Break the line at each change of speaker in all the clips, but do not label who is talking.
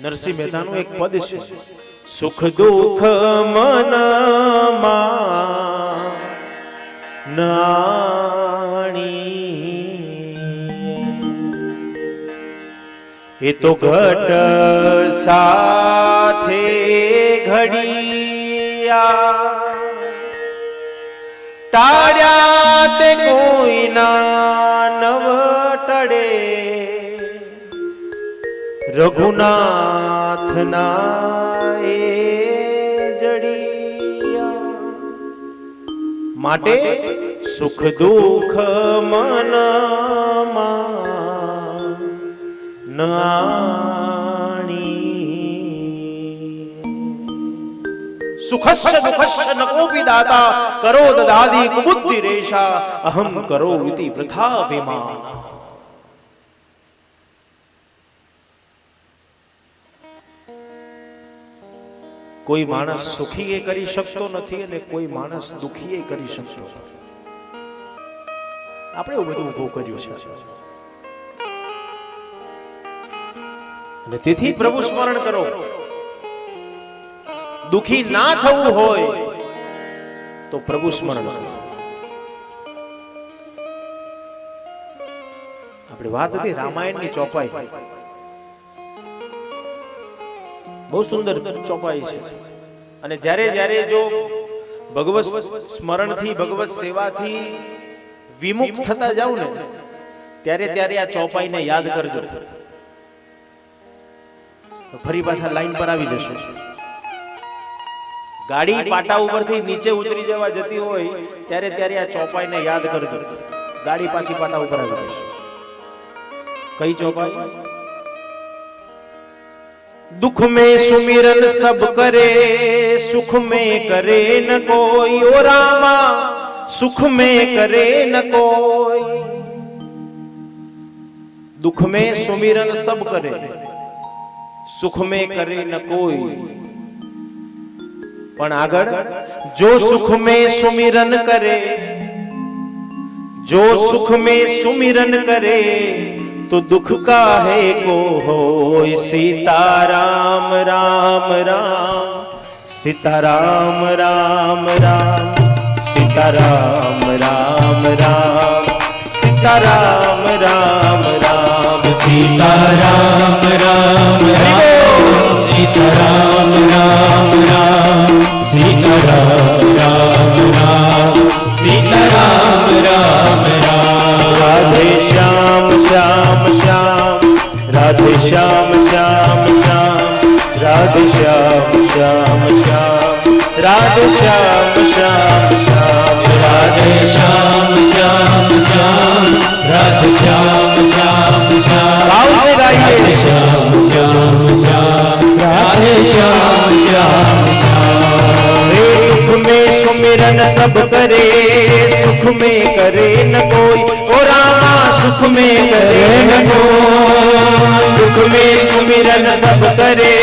નરસિંહ મહેતાનું એક પદ છે. સુખ દુઃખ મન નાણી. એ તો ઘટ સાથે ઘડિયા. તાળ્યા તે કોઈના નવ ટળે રઘુનાથના એ જડિયા માટે સુખ દુઃખ મનમાં સુખસ્ય દુઃખસ્ય ન કોપી દાતા, કરો દદાદી કુબુદ્ધિ રેશા, અહમ કરો વૃથા અભિમાન. કોઈ માણસ સુખી એ કરી શકતો નથી અને કોઈ માણસ દુખી એ કરી શકતો આપણે એવું બધું ઊભું કર્યું છે. અને તેથી પ્રભુ સ્મરણ કરો. દુખી ના થવું હોય તો પ્રભુ સ્મરણ કરો. આપણે વાત હતી રામાયણની ચોપાઈ. બહુ સુંદર ચોપાઈ છે. અને જ્યારે જ્યારે જો ભગવત સ્મરણથી, ભગવત સેવાથી વિમુખ થતા જાવ ને, ત્યારે ત્યારે આ ચોપાઈને યાદ કરજો. ફરી પાછા લાઈન પર આવી જશો. ગાડી પાટા ઉપરથી નીચે ઉતરી જવા જતી હોય, ત્યારે ત્યારે આ ચોપાઈને યાદ કરજો. ગાડી પાછી પાટા ઉપર આવી જશે. કઈ ચોપાઈ? दुख में सुमिरन सब करे सुख में करे न कोई ओ रामा सुख में करे न कोई दुख में सुमिरन सब करे सुख में करे न कोई પણ આગળ જો સુખ में सुमिरन करे जो सुख में सुमिरन करे तो दुख का है को हो सीता राम राम राम सीता राम राम राम सीता राम राम राम सीता राम राम राम सीता
राम राम राम सीता राम राम राम सीता राम राम
રાધે શ્યામ શ્યામ શ્યામ રાધે શ્યામ શ્યામ શ્યામ રાધે
શ્યામ શ્યામ શ્યામ રાધે શ્યામ શ્યામ શ્યામ રાધે
શ્યામ શ્યામ શ્યામ
આવશે ગાઈએ શ્યામ શ્યામ શ્યામ રાધે શ્યામ શ્યામ
શ્યામ दुख में सुमिरन सब करे सुख में करे न कोई ओ रामा सुख में करे न कोई दुख में सुमिरन सब करे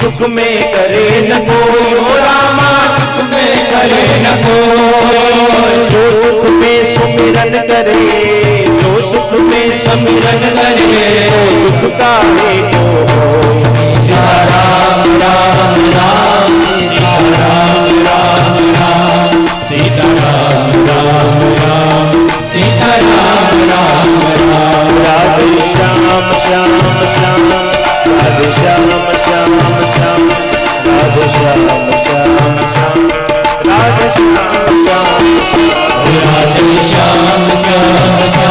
सुख में करे न कोई ओ रामा दुख में करे न कोई जो सुख में सुमिरन करे जो सुख में सुमिरन करे दुख का श्याम श्याम श्याम राधे श्याम श्याम श्याम राधे श्याम श्याम श्याम राधे श्याम श्याम
राधे श्याम श्याम श्याम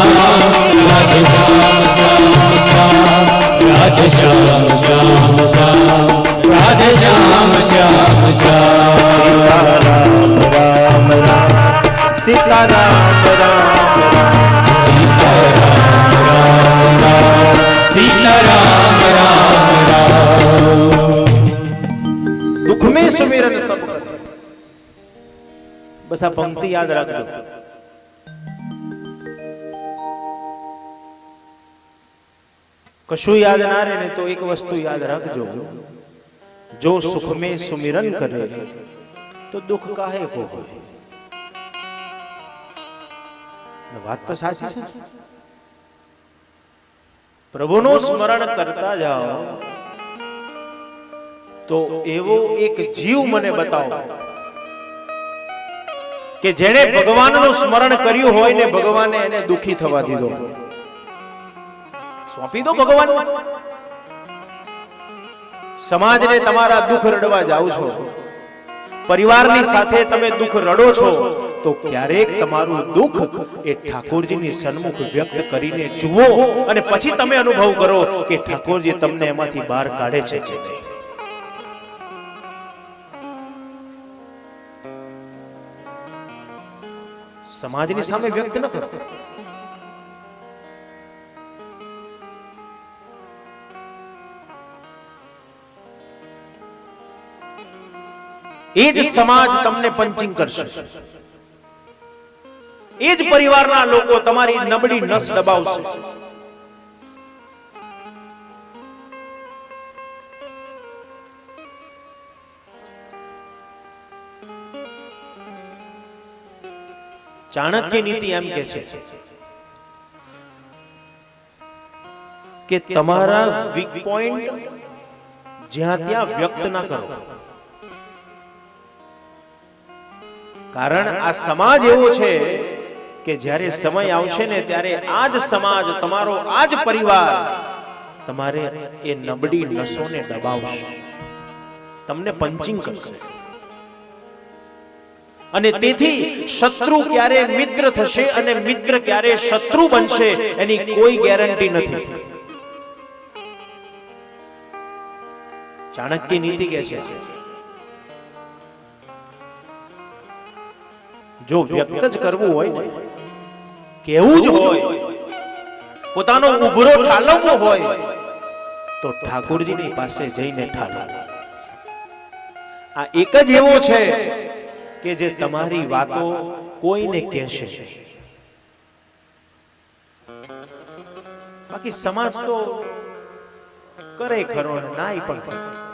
બસ આ પંક્તિ યાદ રાખજો. કશું યાદ ના રહે ને તો એક વસ્તુ યાદ રાખજો. જો સુખ મે સુમિરન કરે, તો દુઃખ કાહે કો હોય? વાત તો સાચી છે. પ્રભુનું સ્મરણ કરતા જાઓ, તો એવો એક જીવ મને બતાવો. કે જેણે ભગવાનનું સ્મરણ કર્યું હોય ને ભગવાને એને દુખી થવા દીધો. સોંપી દો ભગવાન સમાજને તમારા દુઃખ રડવા જાઓ છો. પરિવારની સાથે તમે દુઃખ રડો છો, તો ક્યારેક તમારું દુઃખ એ ઠાકોરજીની સન્મુખ વ્યક્ત કરીને જુઓ અને પછી તમે અનુભવ કરો કે ઠાકોરજી તમને એમાંથી બહાર કાઢે છે સમાજની સામે વ્યક્ત ન કરો. એ જ સમાજ તમને પંચિંગ કરશે. એ જ પરિવારના લોકો તમારી નબળી નસ દબાવશે. ચાણક્ય નીતિ એમ કે છે કે તમારા વીક પોઈન્ટ જ્યાં ત્યાં વ્યક્ત ના કરો. કારણ આ સમાજ એવો છે કે જ્યારે સમય આવશે ને ત્યારે આ જ સમાજ, તમારો આ જ પરિવાર તમારે એ નબળી નસોને દબાવશે. તમને પંચિંગ કરશે. અને તેથી શત્રુ ક્યારે મિત્ર થશે અને મિત્ર ક્યારે શત્રુ બનશે એની કોઈ ગેરંટી નથી. ચાણક્ય નીતિ કે છે. જો વ્યક્ત જ કરવું હોય ને કેવું જ હોય પોતાનો ઉભરો ઠાલવવો હોય તો ઠાકોરજીની પાસે જઈને ઠાલવો. આ એક જ એવો છે કે જે તમારી વાતો કોઈને કહેશે. બાકી સમાજ તો કરે ખરો નાય પણ